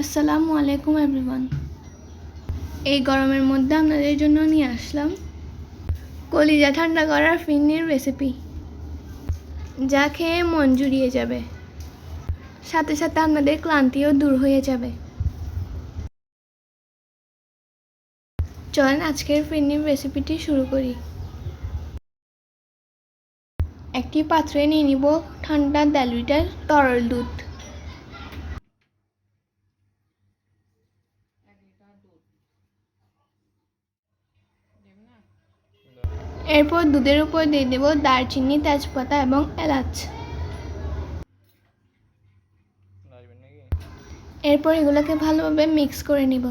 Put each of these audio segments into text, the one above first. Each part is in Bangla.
আসসালামু আলাইকুম এভরিওয়ান এই গরমের মধ্যে আপনাদের জন্য নিয়ে আসলাম কলিজা ঠান্ডা করার ফিন্নির রেসিপি যা খেয়ে মন জুড়িয়ে যাবে। সাথে সাথে আপনাদের ক্লান্তিও দূর হয়ে যাবে। চলেন আজকের ফিন্নির রেসিপিটি শুরু করি। একটি পাত্রে নিয়ে নিব ঠান্ডা দেড় লিটার তরল দুধ। এরপর দুধের উপর দিয়ে দেব দারচিনি, তেজপাতা এবং এলাচ। এরপর এগুলোকে ভালোভাবে মিক্স করে নিব।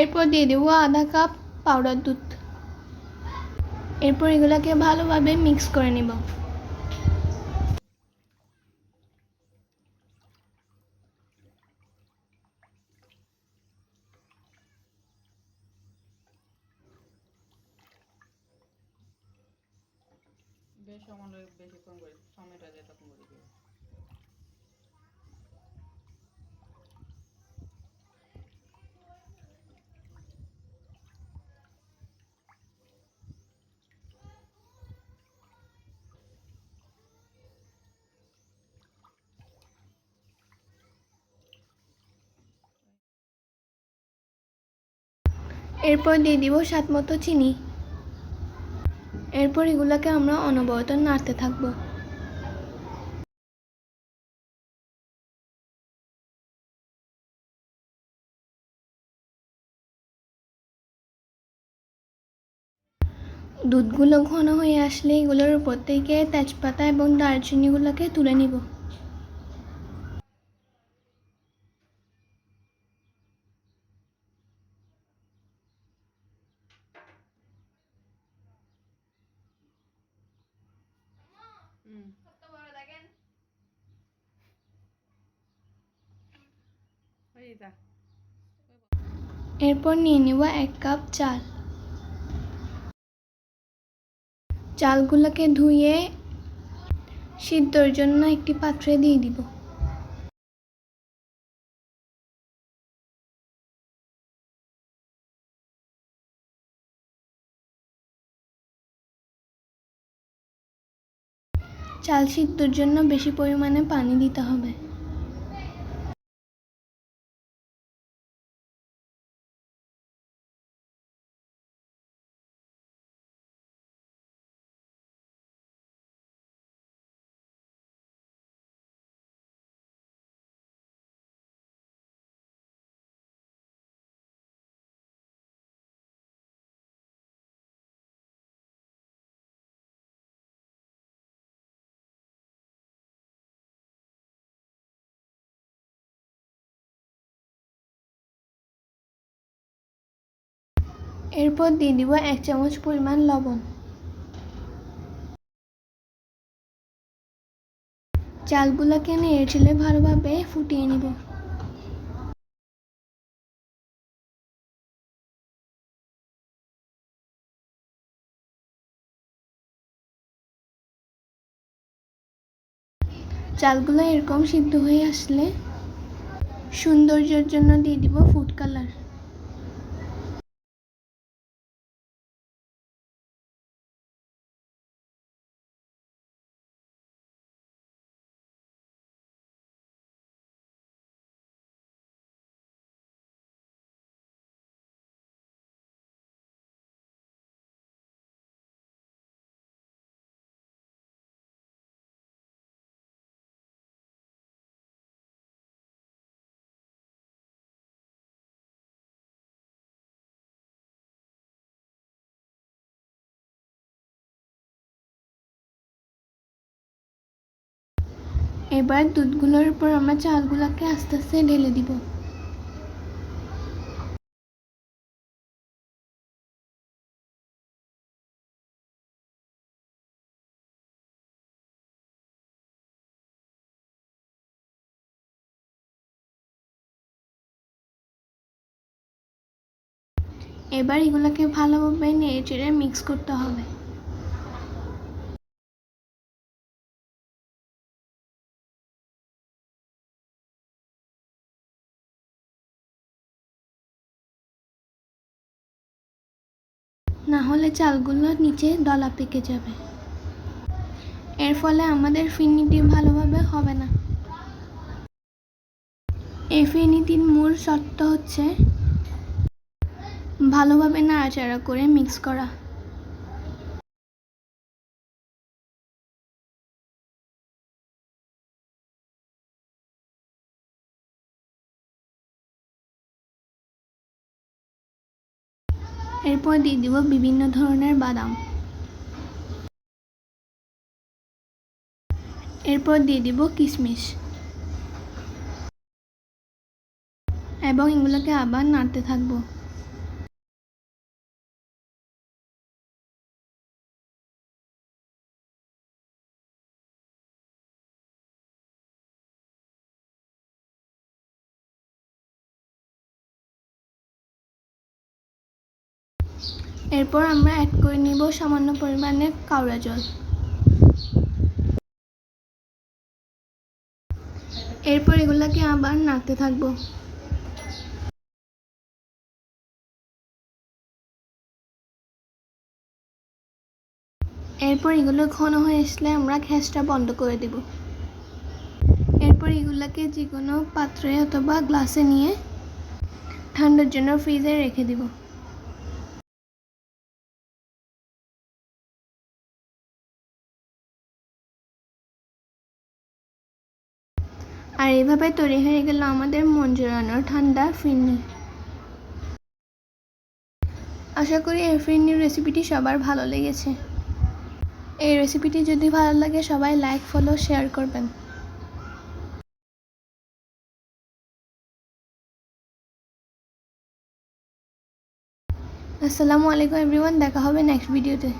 এরপর দিয়ে দেবো আধা কাপ পাউডার দুধ। এরপর এগুলোকে ভালোভাবে মিক্স করে নিব। বেশিক্ষণ সময়টা তখন করে দিও এরপর দিয়ে দিব স্বাদ মতো চিনি। এরপর এগুলোকে আমরা অনবরত নাড়তে থাকব। দুধগুলো ঘন হয়ে আসলে এগুলোর উপর থেকে তেজপাতা এবং দারচিনিগুলোকে তুলে নিব। এরপর নিয়ে নিব এক কাপ চাল। চালগুলোকে ধুয়ে সিদ্ধর জন্য একটি পাত্রে দিয়ে দিব। চাল সিদ্ধর জন্য বেশি পরিমাণে পানি দিতে হবে। এরপর দিয়ে দিব এক চামচ পরিমাণ লবণ। চালগুলোকে নেড়ে চেলে ভালোভাবে ফুটিয়ে নিব। চালগুলো এরকম সিদ্ধ হয়ে আসলে সৌন্দর্যের জন্য দিয়ে দিব ফুড কালার। এবার দুধগুলোর উপর আমরা চালগুলোকে আস্তে আস্তে ঢেলে দিব। এবার এগুলোকে ভালোভাবে নেড়ে চেড়ে মিক্স করতে হবে। না হলে চালগুলো নিচে দলা পেকে যাবে। এর ফলে আমাদের ফিনিটি ভালোভাবে হবে না। এই ফিরনিটির মূল শর্ত হচ্ছে ভালোভাবে নাড়াচাড়া করে মিক্স করা। এরপর দিয়ে দিব বিভিন্ন ধরনের বাদাম। এরপর দিয়ে দিব কিশমিশ। এবং এগুলোকে আবার নাড়তে থাকব। এরপর আমরা অ্যাড করে নিব সামান্য পরিমাণে কাউরা জল। এরপর এগুলোকে আবার নাড়তে থাকব। এরপর এগুলো ঘন হয়ে আসলে আমরা গ্যাসটা বন্ধ করে দেব। এরপর এগুলোকে যে কোনো পাত্রে অথবা গ্লাসে নিয়ে ঠান্ডার জন্য ফ্রিজে রেখে দিব। আর এভাবে তৈরি হয়ে গেল আমাদের মন জোড়ানোর ঠান্ডা ফিরনি। আশা করি এই ফিরনির রেসিপিটি সবার ভালো লেগেছে। এই রেসিপিটি যদি ভালো লাগে সবাই লাইক ফলো শেয়ার করবেন। আসসালামু আলাইকুম এভরিওয়ান দেখা হবে নেক্সট ভিডিওতে